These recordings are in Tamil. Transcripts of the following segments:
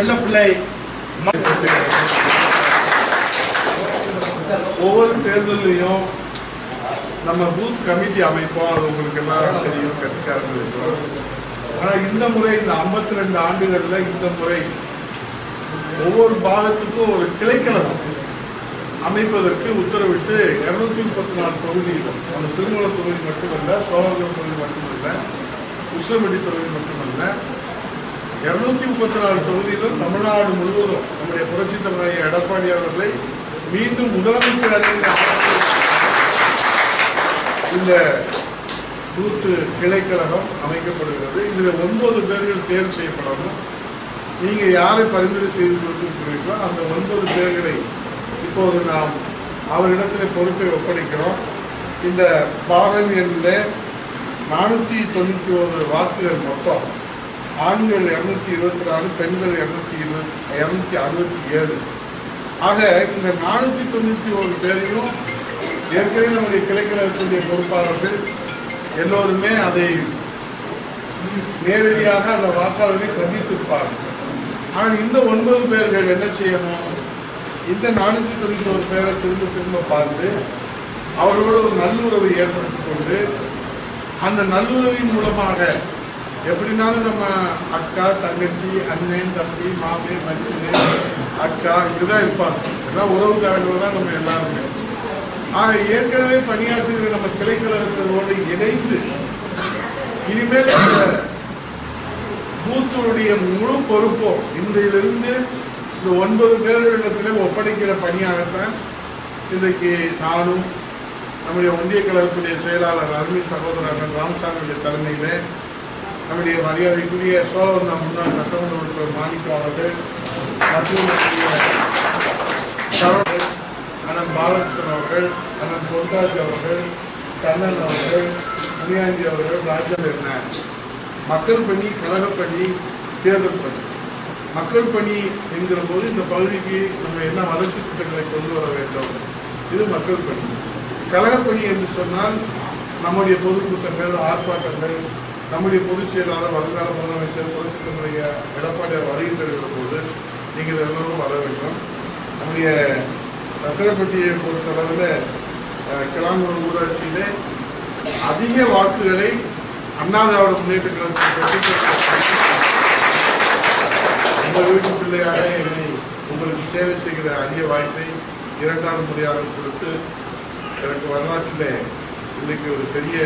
செல்லப்பிள்ளை ஒவ்வொரு தேர்தலையும் நம்ம பூத் கமிட்டி அமைப்போம். அது உங்களுக்கு எல்லாரும் தெரியும் கட்சிக்காரங்களுக்கு ஆனா இந்த முறை இந்த 52 ரெண்டு ஆண்டுகள்ல இந்த முறை ஒவ்வொரு பாகத்துக்கும் ஒரு கிளைக்கழகம் அமைப்பதற்கு உத்தரவிட்டு இருநூத்தி முப்பத்தி நாலு தொகுதியிலும் அந்த திருமல தொகுதி மட்டுமல்ல சோழர்கள் தொகுதி மட்டுமல்ல உசிலம்பட்டி தொகுதி மட்டுமல்ல இருநூத்தி முப்பத்தி நாலு தொகுதியிலும் தமிழ்நாடு முழுவதும் நம்முடைய புரட்சி தலைவர் எடப்பாடி அவர்களை மீண்டும் முதலமைச்சர் இந்த கூட்டு கிளைக்கழகம் அமைக்கப்படுகிறது. இதில் ஒன்பது பேர்கள் தேர்வு செய்யப்படணும். நீங்கள் யாரை பரிந்துரை செய்து கொடுத்துருக்கிறீர்களோ அந்த ஒன்பது பேர்களை இப்போது நாம் அவரிடத்தில் பொறுப்பை ஒப்படைக்கிறோம். இந்த பாகம் என்ற நானூற்றி தொண்ணூற்றி ஒரு வாக்குகள் மொத்தம். ஆண்கள் இரநூத்தி இருபத்தி நாலு பெண்கள் இரநூத்தி இருபத்தி இரநூத்தி அறுபத்தி ஏழு. ஆக இந்த நானூற்றி தொண்ணூற்றி ஒரு பேரையும் ஏற்கனவே நம்முடைய கிளைக்கழகத்துடைய பொறுப்பாளர்கள் எல்லோருமே அதை நேரடியாக அந்த வாக்காளர்களை சந்தித்திருப்பார்கள். ஆனால் இந்த ஒன்பது பேர்கள் என்ன செய்யணும்? இந்த நானூற்றி தொண்ணூற்றி ஒரு பேரை திரும்ப திரும்ப பார்த்து அவர்களோடு ஒரு நல்லுறவை ஏற்படுத்திக் கொண்டு அந்த நல்லுறவின் மூலமாக எப்படினாலும் நம்ம அக்கா தங்கச்சி அண்ணன் தம்பி மாமே மச்சினு அக்கா இதுதான் இருப்பாங்க. எல்லாம் உறவுக்காரர்கள் தான் நம்ம எல்லாருமே. ஆக ஏற்கனவே பணியாற்றுகிற நம்ம கிளைக்கழகத்தினோடு இணைந்து இனிமேல் இந்த முழு பொறுப்பும் இன்றையிலிருந்து இந்த ஒன்பது பேர்களிடத்திலே ஒப்படைக்கிற பணியாகத்தான் இன்றைக்கு நானும் நம்முடைய ஒன்றிய கழகத்துடைய செயலாளர் அருமை சகோதரர் ராமசாமியுடைய தலைமையிலே நம்முடைய மரியாதைக்குரிய சோழவந்தா முன்னாள் சட்டமன்ற உறுப்பினர் மாணிக்கம் அவர்கள் மற்றும் அண்ணன் பாலகிருஷ்ணன் அவர்கள் அண்ணன் பொன்ராஜ் அவர்கள் கண்ணன் அவர்கள் முனியாஞ்சி அவர்கள் ராஜன் என்ன மக்கள் பணி கழக பணி தேர்தல் பணி. மக்கள் பணி என்கிற போது இந்த பகுதிக்கு நம்ம என்ன வளர்ச்சி திட்டங்களை கொண்டு வர வேண்டும்? இது மக்கள் பணி. கழகப்பணி என்று சொன்னால் நம்முடைய பொதுக்கூட்டங்கள் ஆர்ப்பாட்டங்கள் நம்முடைய பொதுச் செயலாளர் வருங்கால முதலமைச்சர் புரட்சி நம்முடைய எடப்பாடியார் வருகை தருகிற போது நீங்கள் எல்லோரும் வர வேண்டும். நம்முடைய சத்திரப்பட்டியை பொறுத்தளவில் கிளாங்கூர் ஊராட்சியிலே அதிக வாக்குகளை அண்ணா திராவிட முன்னேற்ற உங்கள் வீட்டு பிள்ளையாக என்னை உங்களுக்கு சேவை செய்கிற அரிய வாய்ப்பை இரண்டாவது முறையாக கொடுத்து எனக்கு வரலாற்றில் இன்னைக்கு ஒரு பெரிய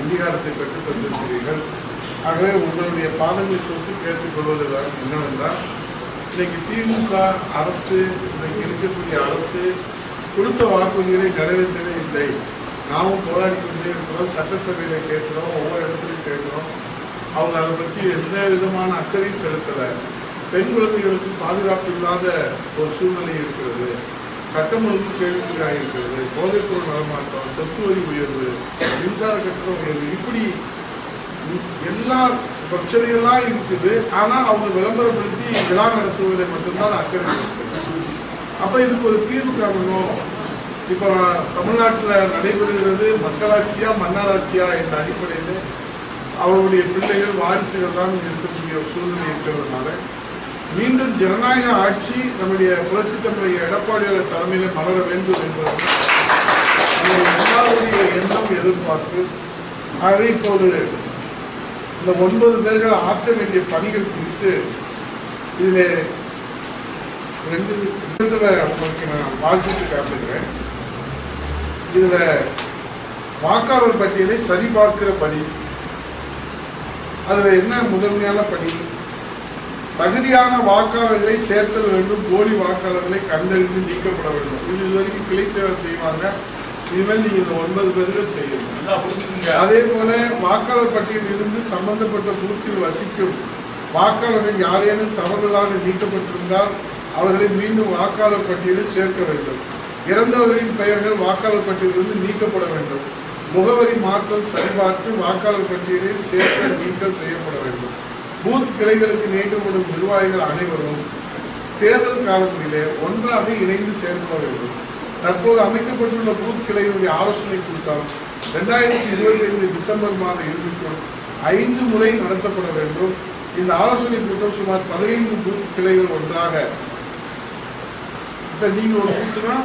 அங்கீகாரத்தை பெற்று தந்திருக்கிறீர்கள். ஆகவே உங்களுடைய பாதங்களை தொட்டு கேட்டுக்கொள்வது என்னவென்றால் இன்னைக்கு திமுக அரசு இன்னைக்கு இருக்கக்கூடிய அரசு கொடுத்த வாக்குறுதிகளை நிறைவேற்றவே இல்லை. நாமும் போராடி கொண்டே இருக்கிறோம் சட்டசபையில் கேட்கிறோம் ஒவ்வொரு இடத்துலையும் கேட்கிறோம். அவங்க அதை பற்றி எந்த விதமான அக்கறையும் செலுத்தலை. பெண் குழந்தைகளுக்கு பாதுகாப்பு இல்லாத ஒரு சூழ்நிலை இருக்கிறது. சட்டம் ஒழுங்கு கேள்விக்குறியாக இருக்கிறது போதைப்பொருள் நடமாட்டம் சொத்து வரி உயர்வு மின்சார கட்டணம் உயர்வு இப்படி எல்லா பிரச்சனைகள்லாம் இருக்குது. ஆனால் அவங்க விளம்பரப்படுத்தி விழா நடத்துவதை மட்டும்தான் அக்கறை அப்போ இதுக்கு ஒரு தீர்வு காணணும். இப்போ தமிழ்நாட்டில் நடைபெறுகிறது மக்களாட்சியா மன்னராட்சியா என்ற அடிப்படையில் அவருடைய பிள்ளைகள் வாரிசுகள் தான் இருக்கக்கூடிய சூழ்நிலை இருக்கிறதுனால மீண்டும் ஜனநாயக ஆட்சி நம்முடைய புரட்சி தமிழக எடப்பாடியார் தலைமையில மலர வேண்டும் என்பது எல்லாருடைய எண்ணம் எதிர்பார்ப்பு. ஆகவே இப்போது இந்த ஒன்பது பேர்கள் ஆற்ற வேண்டிய பணிகள் குறித்து இதில் ரெண்டு விதத்துல உங்களுக்கு நான் வாசித்து காட்டுகிறேன். இதில் வாக்காளர் பட்டியலை சரிபார்க்கிற பணி அதில் என்ன முதன்மையான பணி? தகுதியான வாக்காளர்களை சேர்த்தல் வேண்டும் போலி வாக்காளர்களை கண்டறிந்து நீக்கப்பட வேண்டும். இது இதுவரைக்கும் கிளை சேவை செய்வாங்க. இனிமேல் நீங்க இந்த ஒன்பது பேர்கள் செய்யணும். அதே போல வாக்காளர் பட்டியலில் இருந்து சம்பந்தப்பட்ட பூத்தில் வசிக்கும் வாக்காளர்கள் யாரேனும் தவறுதலாக நீக்கப்பட்டிருந்தால் அவர்களை மீண்டும் வாக்காளர் பட்டியலில் சேர்க்க வேண்டும். இறந்தவர்களின் பெயர்கள் வாக்காளர் பட்டியலிலிருந்து நீக்கப்பட வேண்டும். முகவரி மாற்றம் சரிபார்த்து வாக்காளர் பட்டியலில் சேர்க்க நீக்கம் செய்யப்பட வேண்டும். பூத் கிளைகளுக்கு நியமிக்கப்படும் நிர்வாகிகள் அனைவரும் தேர்தல் காலங்களிலே ஒன்றாக இணைந்து செயல்பட வேண்டும். தற்போது அமைக்கப்பட்டுள்ள பூத் கிளைகளுடைய ஆலோசனை கூட்டம் ரெண்டாயிரத்தி இருபத்தி ஐந்து டிசம்பர் மாத இறுதிக்குள் ஐந்து முறை நடத்தப்பட வேண்டும். இந்த ஆலோசனை கூட்டம் சுமார் பதினைந்து பூத் கிளைகள் ஒன்றாக. இப்ப நீங்க ஒரு பூத்துனா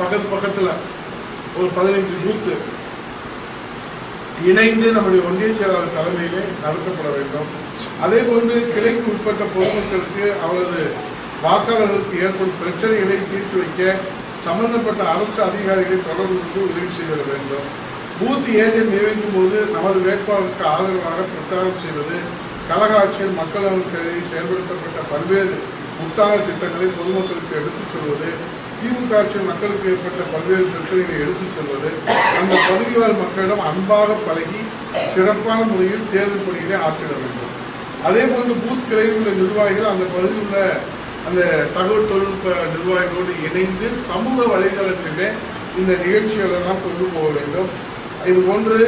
பக்கத்து பக்கத்துல ஒரு பதினைந்து பூத்து இணைந்து நம்முடைய ஒன்றிய செயலாளர் தலைமையிலே நடத்தப்பட வேண்டும். அதே போன்று கிளைக்கு உட்பட்ட பொதுமக்களுக்கு அவரது வாக்காளர்களுக்கு ஏற்படும் பிரச்சனைகளை தீர்த்து வைக்க சம்பந்தப்பட்ட அரசு அதிகாரிகளை தொடர்பு கொண்டு உதவி செய்திட வேண்டும். பூத் ஏஜென்ட் நியமிக்கும் போது நமது வேட்பாளருக்கு ஆதரவாக பிரச்சாரம் செய்வது கழக ஆட்சியில் மக்கள் செயல்படுத்தப்பட்ட பல்வேறு முத்தான திட்டங்களை பொதுமக்களுக்கு எடுத்துச் சொல்வது திமுக ஆட்சியில் மக்களுக்கு ஏற்பட்ட பல்வேறு பிரச்சனைகளை எடுத்துச் சொல்வது அந்த பகுதிவாழ் மக்களிடம் அன்பாக பழகி சிறப்பான முறையில் தேர்தல் பணிகளை ஆற்றிட வேண்டும். அதே போன்று பூத் கிளையில் உள்ள நிர்வாகிகள் அந்த பகுதியில் உள்ள அந்த தகவல் தொழில்நுட்ப நிர்வாகிகளோடு இணைந்து சமூக வலைதளங்களிலே இந்த நிகழ்ச்சிகளெல்லாம் கொண்டு போக வேண்டும். இது போன்று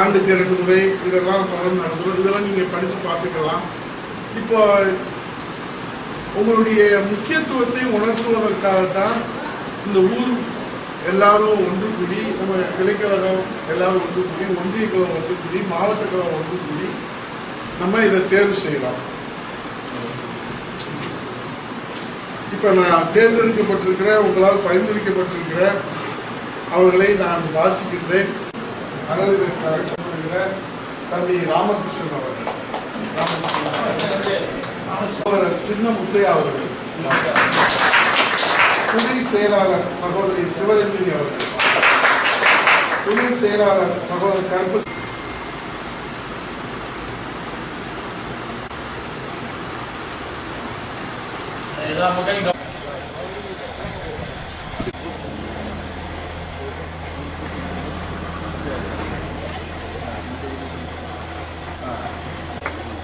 ஆண்டுக்கு இரண்டு முறை இதெல்லாம் தொடர்ந்து நடந்துடும் இதெல்லாம் நீங்கள் படித்து பார்த்துக்கலாம். இப்போ உங்களுடைய முக்கியத்துவத்தை உணர்த்துவதற்காகத்தான் இந்த ஊர் எல்லாரும் ஒன்று கூடி நம்ம கிளைக்கழகம் எல்லாரும் ஒன்று கூடி ஒன்றிய கழகம் ஒன்று கூடி மாவட்ட கழகம் ஒன்று கூடி நம்ம இதை தேர்வு செய்யலாம். இப்ப நான் தேர்ந்தெடுக்கப்பட்டிருக்கிற உங்களால் பரிந்துரைக்கப்பட்டிருக்கிற அவர்களை நான் வாசிக்கின்றேன். அதனால் இதை கரெக்ட் தம்பி ராமகிருஷ்ணன் அவர்கள். ராமகிருஷ்ணன் சின்ன முத்தையா அவர்கள். துணை செயலாளர் சகோதரி சிவரஞ்சனி அவர்கள். துணை செயலாளர் சகோதரர் கருப்பு எல்லா மக்களையும் கவ-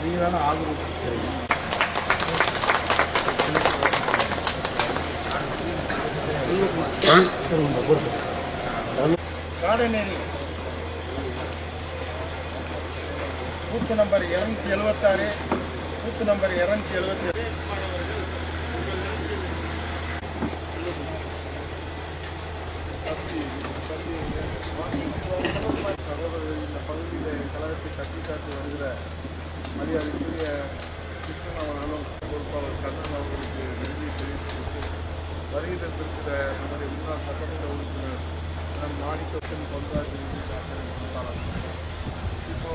நீங்க தானே ஆதரவு சரி காடநேரி. பூத்து நம்பர் இருநூத்தி எழுபத்தாறு பூத்து நம்பர் இருநூத்தி எழுபத்தி சகோதரர்கள் இந்த பகுதியில் கழகத்தை கட்டி காத்து வருகிற மரியாதைக்குரிய கிருஷ்ணன் அவர்களும் பொறுப்பாளர் கண்ணன் அவர்களுக்கு நன்றியை தெரிவித்துவிட்டு வருகை தந்திருக்கிற நம்முடைய முன்னாள் சட்டமன்ற உறுப்பினர் நம் மாணிக்கத்தின் பொன்ராஜ் இப்போ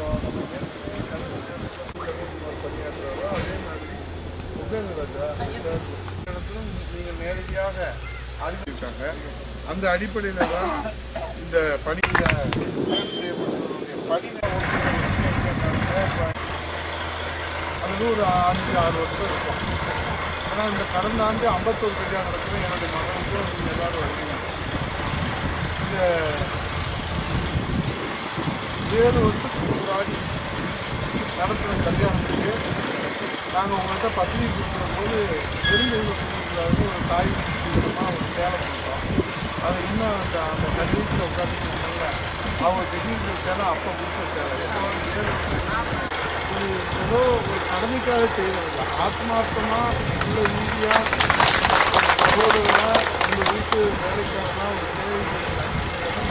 பணியாற்றுறாரோ அதே மாதிரி இடத்திலும் நீங்கள் நேரடியாக அறிவிச்சிருக்காங்க. அந்த அடிப்படையில் தான் இந்த பணியில் தேர்வு செய்யப்பட்டவருடைய பணி அது ஒரு அஞ்சு ஆறு வருஷம் இருக்கும். ஆனால் இந்த கடந்த ஆண்டு ஐம்பத்தொரு கல்யாணம் நடக்கிற என்னுடைய மகனுக்கும் நீங்கள் எல்லாரும் வருவீங்க. இந்த ஏழு வருஷத்துக்கு முன்னாடி நடத்துகிற கல்யாணத்துக்கு நாங்கள் உங்கள்கிட்ட பத்திரிகை கொடுக்குற போது பெருந்தெய்வ குடும்பத்தில் ஒரு தாய் சீக்கிரமாக ஒரு சேலை கொடுத்தோம். அது இன்னும் அந்த அந்த கல்லூரியில் உட்காந்துருக்காங்கல்ல அவங்க திடீர்னு சேலை அப்போ கொடுத்த சேலை. எப்போ ஏழு வருஷம் ஏதோ ஒரு கடமைக்காக செய்யறதில்ல ஆத்மார்த்தமாக உள்ள ரீதியாக சகோதரராக உங்கள் வீட்டு வேலைக்காரனா ஒரு சேவை செய்யணும்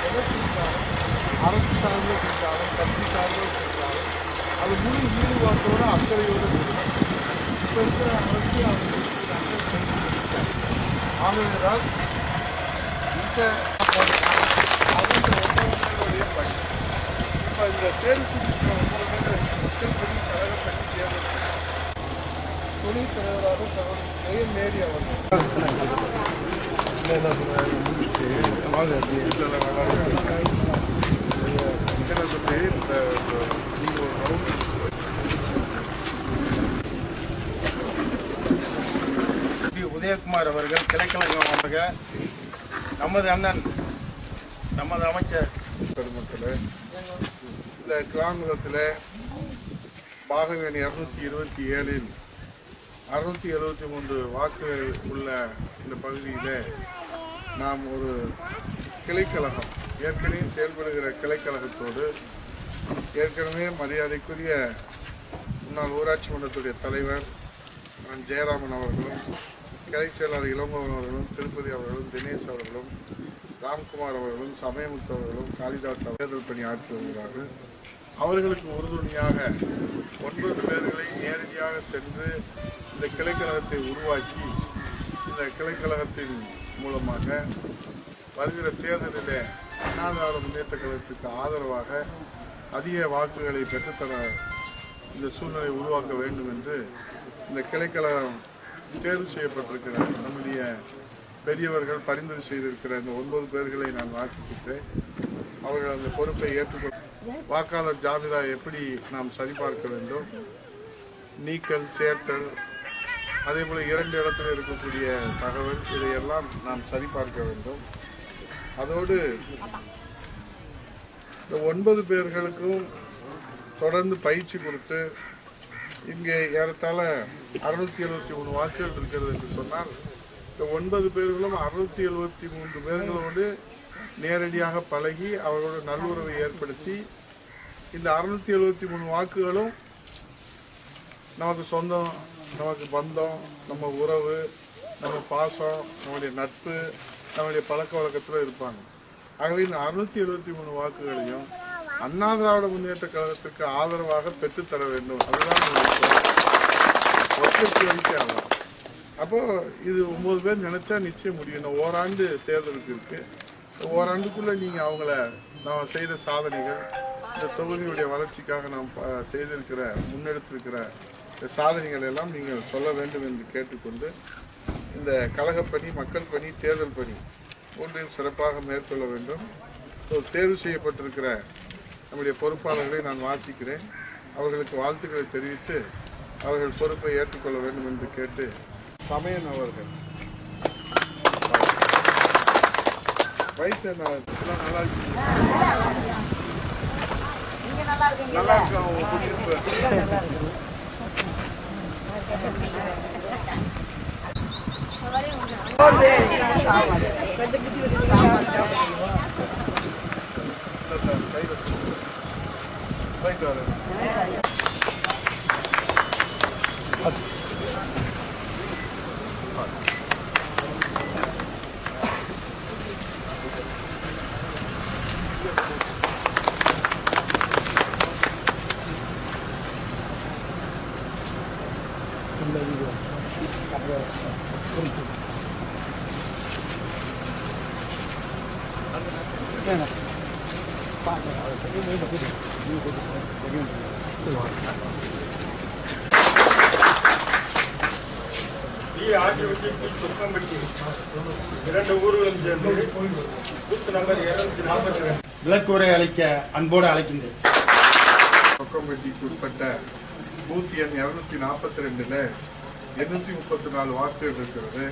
எதை செஞ்சாலும் அரசு சார்பில் செஞ்சாலும் கட்சி சார்பில் செஞ்சாலும் அது முழு ஈடுபாட்டோட அக்கறையோடு செய்யணும் இப்போ இருக்கிற அரசு அது ஆகவேதான் இந்த அவங்க ஒப்பந்தங்களுடைய பணி. இப்போ இந்த தேர்வு செஞ்சுக்கிற ஒவ்வொரு மக்கள்படி கழகப்படி தேர்தல் துணைத் தலைவராக சகோதரி ஜெயம் மேரி அவர்கள். பி. உதயகுமார் அவர்கள் அவர்கள் நமது அண்ணன் நமது அமைச்சர். பெருமக்களே இந்த கிராமத்தில் எண் இரநூத்தி இருபத்தி ஏழில் அறுநூத்தி எழுபத்தி மூன்று வாக்கு உள்ள இந்த பகுதியில் நாம் ஒரு கிளைக்கழகம் ஏற்கனவே செயல்படுகிற கிளைக்கழகத்தோடு ஏற்கனவே மரியாதைக்குரிய முன்னாள் ஊராட்சி மன்றத்துடைய தலைவர் ஜெயராமன் அவர்களும் கிளை செயலாளர் இளங்கோவன் அவர்களும் திருப்பதி அவர்களும் தினேஷ் அவர்களும் ராம்குமார் அவர்களும் சமயமுத்து அவர்களும் காளிதாஸ் தேர்தல் பணி ஆற்றி வருகிறார்கள். அவர்களுக்கு உறுதுணையாக ஒன்பது பேர்களை நேரடியாக சென்று இந்த கிளைக்கழகத்தை உருவாக்கி இந்த கிளைக்கழகத்தின் மூலமாக வருகிற தேர்தலில் அண்ணாதார முன்னேற்ற கழகத்துக்கு ஆதரவாக அதிக வாக்குகளை பெற்றுத்தர இந்த சூழ்நிலை உருவாக்க வேண்டும் என்று இந்த கிளைக்கழகம் தேர்வு செய்யப்பட்டிருக்கிற நம்முடைய பெரியவர்கள் பரிந்துரை செய்திருக்கிற இந்த ஒன்பது பேர்களை நான் வாசித்துட்டு அவர்கள் அந்த பொறுப்பை ஏற்றுக்கொள் வாக்காளர் ஜாபிதா எப்படி நாம் சரிபார்க்க வேண்டும்? நீக்கல் சேர்த்தல் அதே போல் இரண்டு இடத்துல இருக்கக்கூடிய தகவல் இதையெல்லாம் நாம் சரிபார்க்க வேண்டும். அதோடு இந்த ஒன்பது பேர்களுக்கும் தொடர்ந்து பயிற்சி கொடுத்து இங்கே ஏறத்தாழ அறுநூத்தி எழுபத்தி மூணு வாக்குகள் இருக்கிறது என்று சொன்னால் இந்த ஒன்பது பேர்களும் அறுநூத்தி எழுபத்தி மூன்று பேர்களோடு நேரடியாக பழகி அவர்களோட நல்லுறவை ஏற்படுத்தி இந்த அறுநூத்தி எழுபத்தி மூணு வாக்குகளும் நமக்கு சொந்தம் நமக்கு பந்தம் நம்ம உறவு நம்ம பாசம் நம்முடைய நட்பு நம்முடைய பழக்க வழக்கத்தில் இருப்பாங்க. ஆகவே இந்த அறுநூத்தி எழுபத்தி மூணு வாக்குகளையும் அண்ணா திராவிட முன்னேற்ற கழகத்துக்கு ஆதரவாக பெற்றுத்தர வேண்டும். அதுதான் ஒற்றைக்கு வரைக்கும் அப்போது அப்போ இது ஒன்பது பேர் நினைச்சா நிச்சயம் முடியும். இந்த ஓராண்டு தேர்தலுக்கு இருக்கு. இந்த ஓராண்டுக்குள்ள நீங்க அவங்கள நாம் செய்த சாதனைகள் இந்த தொகுதியுடைய வளர்ச்சிக்காக நாம் செய்திருக்கிற முன்னெடுத்திருக்கிற சாதனைகள் எல்லாம் நீங்கள் சொல்ல வேண்டும் என்று கேட்டுக்கொண்டு இந்த கழகப்பணி மக்கள் பணி தேர்தல் பணி மூன்றையும் சிறப்பாக மேற்கொள்ள வேண்டும். தேர்வு செய்யப்பட்டிருக்கிற நம்முடைய பொறுப்பாளர்களை நான் வாசிக்கிறேன். அவர்களுக்கு வாழ்த்துக்களை தெரிவித்து அவர்கள் பொறுப்பை ஏற்றுக்கொள்ள வேண்டும் என்று கேட்டு சமயன் அவர்கள். வயசு என்ன நல்லா நீங்க நல்லா இருக்கா உங்க குடியிருப்பு இந்த த- கை வச்சு. போயிட்டு வரேன் டி ஆகியவற்றை சுத்தம்பட்டி இரண்டு ஊர்களும் சேர்ந்து பூத் நம்பர் இருநூத்தி நாற்பத்தி ரெண்டு விளக்குரை அளிக்க அன்போடு அழைக்கின்றேன் பக்கம்பட்டிக்கு உட்பட்ட பூத் எண் இரநூத்தி நாற்பத்தி ரெண்டில் எண்ணூற்றி முப்பத்தி நாலு வாக்குகள் இருக்கிறது.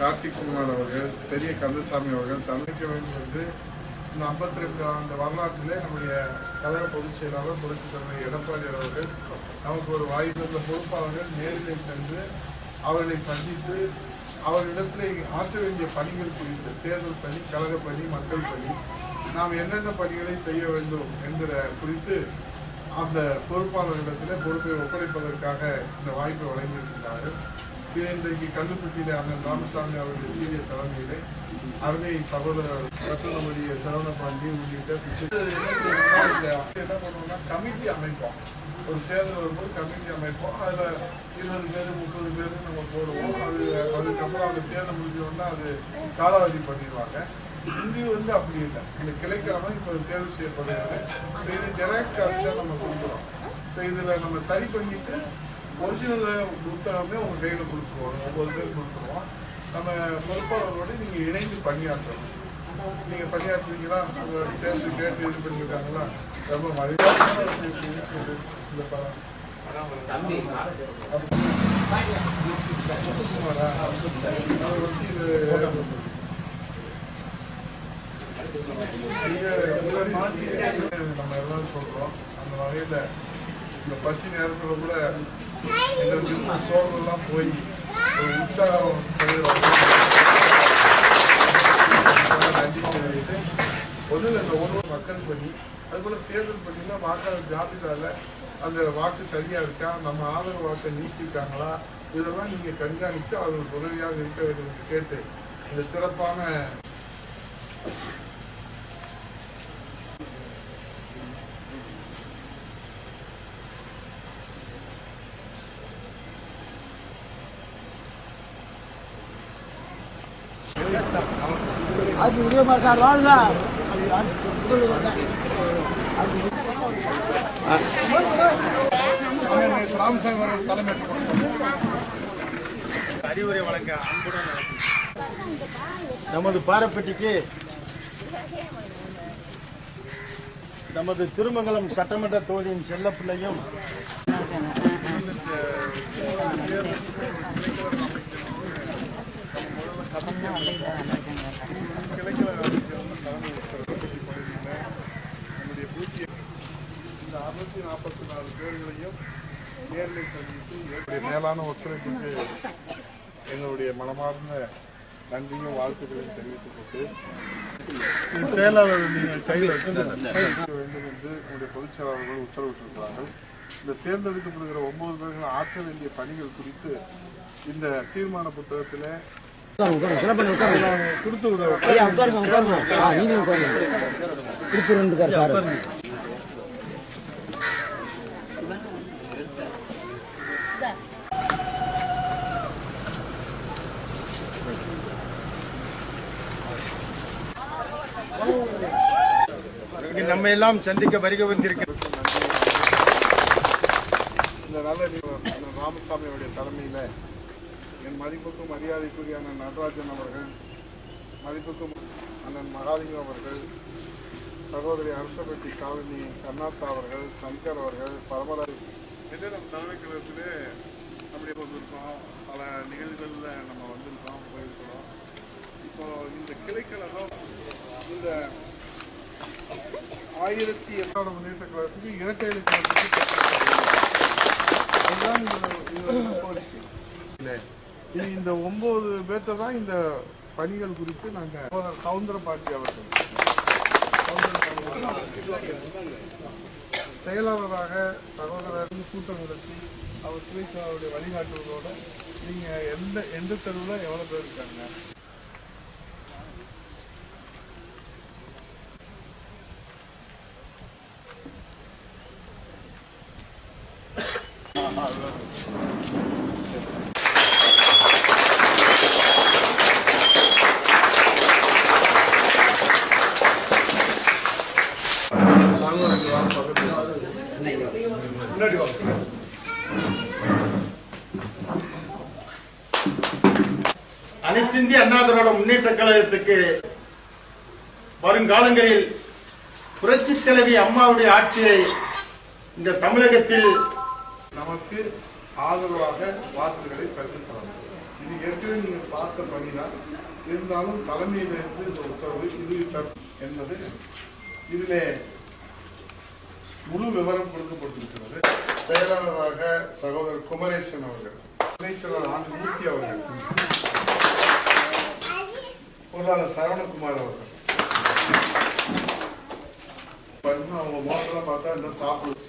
கார்த்திக் குமார் அவர்கள் பெரிய கந்தசாமி அவர்கள் தந்திக்க வேண்டும் இந்த ஐம்பத்தி ரெண்டு ஆண்டு வரலாற்றிலே நம்முடைய கழக பொதுச் செயலாளர் புரட்சி தலைவர் எடப்பாடி அவர்கள் நமக்கு ஒரு வாய்ப்பு இருந்த பொறுப்பாளர்கள் நேரில் சென்று அவர்களை சந்தித்து அவரிடத்தில் ஆற்ற வேண்டிய பணிகள் குறித்து தேர்தல் பணி கழக பணி மக்கள் பணி நாம் என்னென்ன பணிகளை செய்ய வேண்டும் என்கிற குறித்து அந்த பொறுப்பாளர்களிடத்திலே பொறுப்பை ஒப்படைப்பதற்காக இந்த வாய்ப்பை வழங்கியிருக்கிறார்கள் இது இன்றைக்கு கல்லுப்பட்டியிலே அண்ணன் ராமசாமி அவருடைய சீரிய தலைமையிலே அருமை சகோதரர் மற்றும் சரவணபாண்டி உள்ளிட்ட என்ன பண்ணுவோம்னா கமிட்டி அமைப்போம். ஒரு தேர்தல் வரும்போது கமிட்டி அமைப்போம். அதில் இருபது பேர் முப்பது பேர் நம்ம போடுவோம். அது அதுக்கப்புறம் அந்த தேர்தல் முடிஞ்சோடனே அது காலாவதி பண்ணிடுவாங்க. இங்கு வந்து அப்படி இல்லை. இந்த கிளைக்கிழமை இப்போ தேர்வு செய்யப்படுகிறது. இது ஜெராக்ஸ் காப்பி தான் நம்ம கொடுக்குறோம். இப்போ இதில் நம்ம சரி பண்ணிட்டு ஒரிஜினல் புத்தகமே உங்கள் கையில் கொடுத்துருவோம். ஒவ்வொரு பேர் கொடுத்துருவோம். நம்ம பொறுப்பாளர்களோட நீங்கள் இணைந்து பணியாற்றணும். நீங்கள் பணியாற்றுவீங்களா? அதை சேர்ந்து கேட்டு இது பண்ணிருக்காங்களா ரொம்ப மகிழ்ச்சியான இந்த படம்? அவர் வந்து இது நீங்க உங்களை மாத்தி நம்ம எல்லாரும் சொல்கிறோம் அந்த வகையில் இந்த பசி நேரத்துல கூட எங்களுக்கு இருந்த சோர்வெல்லாம் போய் ஒரு உற்சாகம் கையில் நன்றி தெரிவித்து ஒன்றும் இந்த ஒவ்வொரு மக்கள் பண்ணி அதுபோல தேர்தல் பணியில வாக்காளர் ஜாபிதால அந்த வாக்கு சரியாக இருக்கா நம்ம ஆதரவு வாக்கை நீக்கிட்டாங்களா இதெல்லாம் நீங்கள் கண்காணித்து அவர்களுக்கு உதவியாக இருக்க வேண்டும் என்று கேட்டு இந்த சிறப்பான அது வீடியோ மாசா ராள்ல அறிவுரை வழங்க அன்புடன் நமது பாரப்பட்டிக்கு நமது திருமங்கலம் சட்டமன்ற தொகுதியின் செல்லப்பிள்ளையும் நம்முடைய பூஜ்ஜியம் இந்த அறுநூத்தி நாற்பத்தி நாலு பேர்களையும் நேரில் சந்தித்து மேலான ஒத்துழைப்புக்கு எங்களுடைய மனமார்ந்த நன்றியும் வாழ்த்துக்களையும் தெரிவித்துக் கொண்டு செயலாளர் நீங்கள் கையில் வைக்க வேண்டும் என்று உங்களுடைய பொதுச் செயலாளர்கள் உத்தரவிட்டிருக்கிறார்கள். இந்த தேர்ந்தெடுக்கப்படுகிற ஒன்பது பேர்கள் ஆற்ற வேண்டிய பணிகள் குறித்து இந்த தீர்மான புத்தகத்தில் நம்ம எல்லாம் சந்திக்க வருகை வந்திருக்க இந்த நல்ல நிகழ்வு அண்ணன் ராமசாமி அவருடைய தலைமையில் என் மதிப்புக்கும் மரியாதைக்குரிய அண்ணன் நடராஜன் அவர்கள் மதிப்புக்கும் அண்ணன் மகாலிங்கம் அவர்கள் சகோதரி அரசப்பட்டி காலனி கர்நாத்தா அவர்கள் சங்கர் அவர்கள் பரமராஜ் என்று நம் தலைமைக் கழகத்திலே நம்முடைய வந்திருக்கோம் பல நிகழ்வுகளில் நம்ம வந்திருக்கோம் போயிருக்கிறோம். இப்போ இந்த கிளைக்கழகம் இந்த ஆயிரத்தி எட்டாவது முன்னேற்ற கழகத்துக்கு இரட்டை எழுத்து அதுதான் உள்ள கோரிக்கை. இந்த ஒன்பது பேர்த்த தான் இந்த பணிகள் குறித்து நாங்கள் சகோதரர் சவுந்தர பாட்டி அவர்கள். பாட்டி. செயலாளராக சகோதரர் கூட்டம் நடத்தி அவர் சேவருடைய வழிகாட்டுவதோட நீங்கள் எந்த எந்த தெருவில் எவ்வளோ பேர் இருக்காங்க நாங்களும் ரெண்டு வாரம் பக்கத்துல முன்னாடி வாங்க அனைத்திந்திய அண்ணா திராவிட முன்னேற்ற கழகத்துக்கு காலங்களில் புரட்சி தலைவி அம்மாவுடைய ஆட்சியை இந்த தமிழகத்தில் நமக்கு ஆதரவாக வாக்குகளை பெற்றுத்தரணும் இது ஏற்கனவே நீங்கள் பார்த்த பணிதான். இருந்தாலும் தலைமையிலிருந்து இந்த உத்தரவு இது என்பது இதிலே முழு விவரம் கொடுக்கப்பட்டிருக்கிறது. செயலாளராக சகோதரர் குமரேசன் அவர்கள் துணைச்செயலாளர் ஆண்டு மூர்த்தி அவர்கள் பொருளாளர் சரவணகுமார் அவர்கள் இன்னும் அவங்க பார்த்தா இன்னும் சாப்பிடு.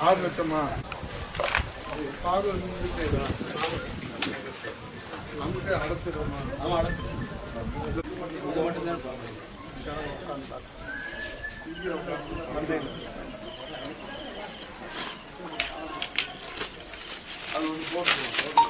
ஆறு லட்சமா? பாரு நமக்கு அடைச்சிடுமா அது ஒன்று போட்டுருவோம்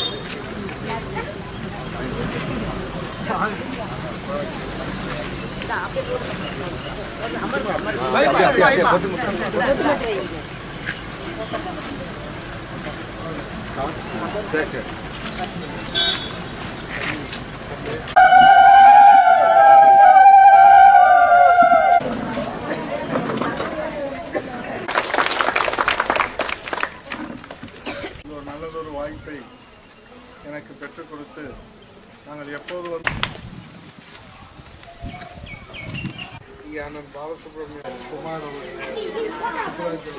வருஷம் இது சுப்புராஜ்